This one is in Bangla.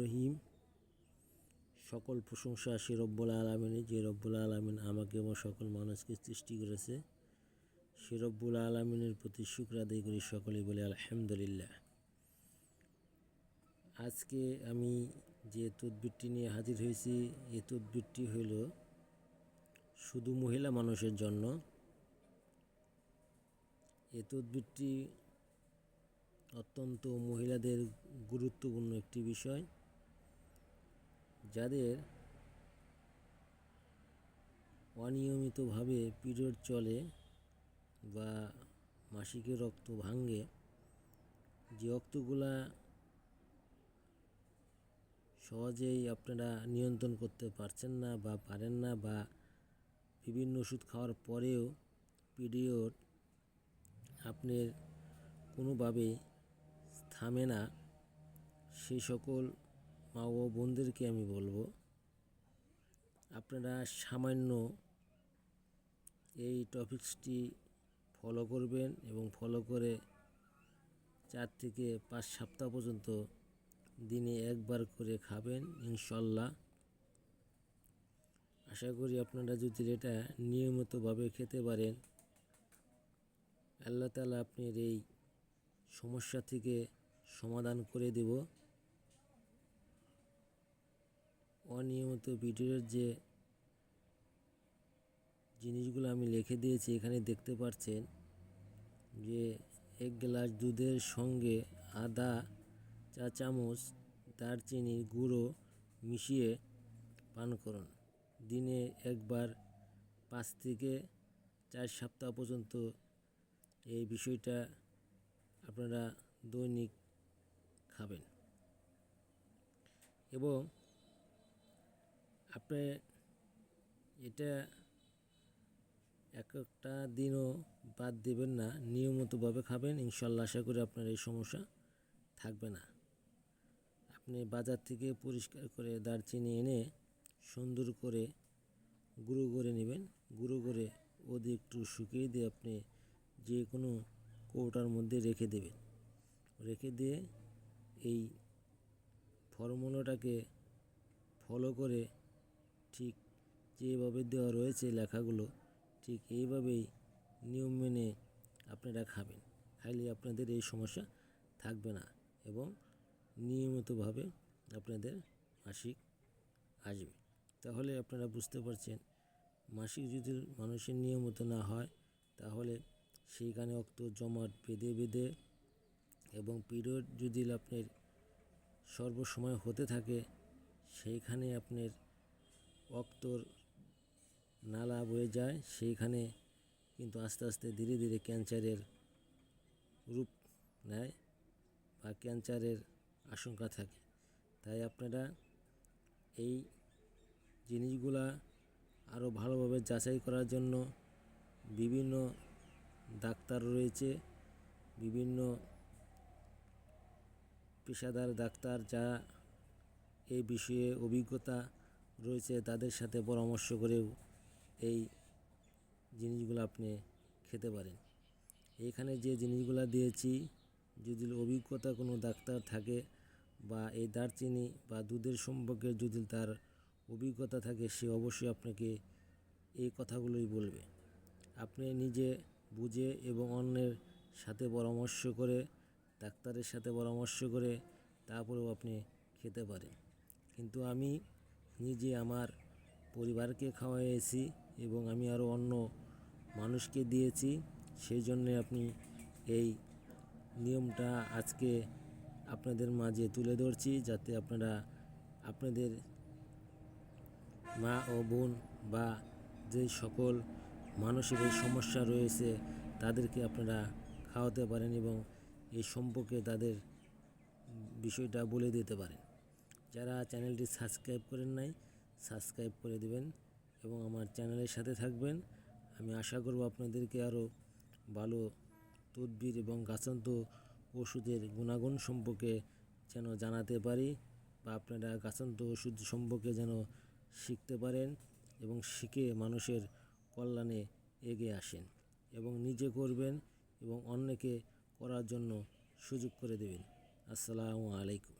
রহিম সকল প্রশংসা সে রব্বুল আলমিনের, যে রব্বুল আলমিন আমাকে এবং সকল মানুষকে সৃষ্টি করেছে, সে রব্বুল আলমিনের প্রতি শুক্র আদায় করি সকলে বলে আলহামদুলিল্লাহ। আজকে আমি যে তদবিরটি নিয়ে হাজির হয়েছি, এই তদবিরটি হইল শুধু মহিলা মানুষের জন্য। এই তদবিরটি অত্যন্ত মহিলাদের গুরুত্বপূর্ণ একটি বিষয়, যাদের অনিয়মিতভাবে পিরিয়ড চলে বা মাসিকের রক্ত ভাঙ্গে, যে রক্তগুলা সহজেই আপনারা নিয়ন্ত্রণ করতে পারছেন না বা পারেন না বা বিভিন্ন ওষুধ খাওয়ার পরেও পিরিয়ড আপনার কোনোভাবেই থামে না, সেই সকল মা ও বোনদেরকে আমি বলব, আপনারা সামান্য এই টপিক্সটি ফলো করবেন এবং ফলো করে চার থেকে পাঁচ সপ্তাহ পর্যন্ত দিনে একবার করে খাবেন, ইনশাল্লাহ। আশা করি আপনারা যদি এটা নিয়মিতভাবে খেতে পারেন, আল্লাহ তালা আপনার এই সমস্যা থেকে সমাধান করে দেব। অনিয়মিত ভিডিওর যে জিনিসগুলো আমি লিখে দিয়েছি, এখানে দেখতে পাচ্ছেন যে এক গ্লাস দুধের সঙ্গে আদা, চা চামচ দারচিনি গুঁড়ো মিশিয়ে পান করুন। দিনে একবার পাঁচ থেকে চার সপ্তাহ পর্যন্ত এই বিষয়টা আপনারা দৈনিক খাবেন। এবং আপনি এটা এক একটা দিনও বাদ দেবেন না, নিয়মিতভাবে খাবেন। ইনশাল্লাহ আশা করি আপনার এই সমস্যা থাকবে না। আপনি বাজার থেকে পরিষ্কার করে দারচিনি এনে সুন্দর করে গুঁড়ো করে নেবেন। গুঁড়ো করে ওদের একটু শুকিয়ে দিয়ে আপনি যে কোনো কৌটার মধ্যে রেখে দেবেন। রেখে দিয়ে এই ফর্মুলাটাকে ফলো করে ঠিক যেভাবে দেওয়া রয়েছে লেখাগুলো, ঠিক এইভাবেই নিয়ম মেনে আপনারা খাবেন। খাইলে আপনাদের এই সমস্যা থাকবে না এবং নিয়মিতভাবে আপনাদের মাসিক আসবে। তাহলে আপনারা বুঝতে পারছেন, মাসিক যদি মানুষের নিয়মিত না হয়, তাহলে সেইখানে অক্ত জমাট বেঁধে বেঁধে এবং পিরিয়ড যদি আপনার সর্বসময় হতে থাকে, সেইখানে আপনার অক্তর নালা বয়ে যায়। সেইখানে কিন্তু আস্তে আস্তে ধীরে ধীরে ক্যান্সারের রূপ নেয় বা ক্যান্সারের আশঙ্কা থাকে। তাই আপনারা এই জিনিসগুলা আরও ভালোভাবে যাচাই করার জন্য বিভিন্ন ডাক্তার রয়েছে, বিভিন্ন পেশাদার ডাক্তার যা এই বিষয়ে অভিজ্ঞতা রয়েছে তাদের সাথে পরামর্শ করেও এই জিনিসগুলো আপনি খেতে পারেন। এখানে যে জিনিসগুলো দিয়েছি, যদি অভিজ্ঞতা কোনো ডাক্তার থাকে বা এই দারচিনি বা দুধের সম্পর্কে যদি তার অভিজ্ঞতা থাকে, সে অবশ্যই আপনাকে এই কথাগুলোই বলবে। আপনি নিজে বুঝে এবং অন্যের সাথে পরামর্শ করে ডাক্তারের সাথে পরামর্শ করে তারপরেও আপনি খেতে পারেন। কিন্তু আমি নিজে আমার পরিবারকে খাওয়াইয়েছি এবং আমি আরও অন্য মানুষকে দিয়েছি সেই জন্যে আপনি এই নিয়মটা আজকে আপনাদের মাঝে তুলে ধরছি যাতে আপনারা আপনাদের মা ও বোন বা যে সকল মানুষের এই সমস্যা রয়েছে তাদেরকে আপনারা খাওয়াতে পারেন এবং এই সম্পর্কে তাদের বিষয়টা বলে দিতে পারেন। যারা চ্যানেলটি সাবস্ক্রাইব করেন নাই, সাবস্ক্রাইব করে দেবেন এবং আমার চ্যানেলের সাথে থাকবেন। আমি আশা করব আপনাদেরকে আরও ভালো তদবির এবং গাছান্ত ওষুধের গুণাগুণ সম্পর্কে যেন জানাতে পারি বা আপনারা গাছান্ত ওষুধ সম্পর্কে যেন শিখতে পারেন এবং শিখে মানুষের কল্যাণে এগিয়ে আসেন এবং নিজে করবেন এবং অন্যকে করার জন্য সুযোগ করে দেবেন। আসসালামু আলাইকুম।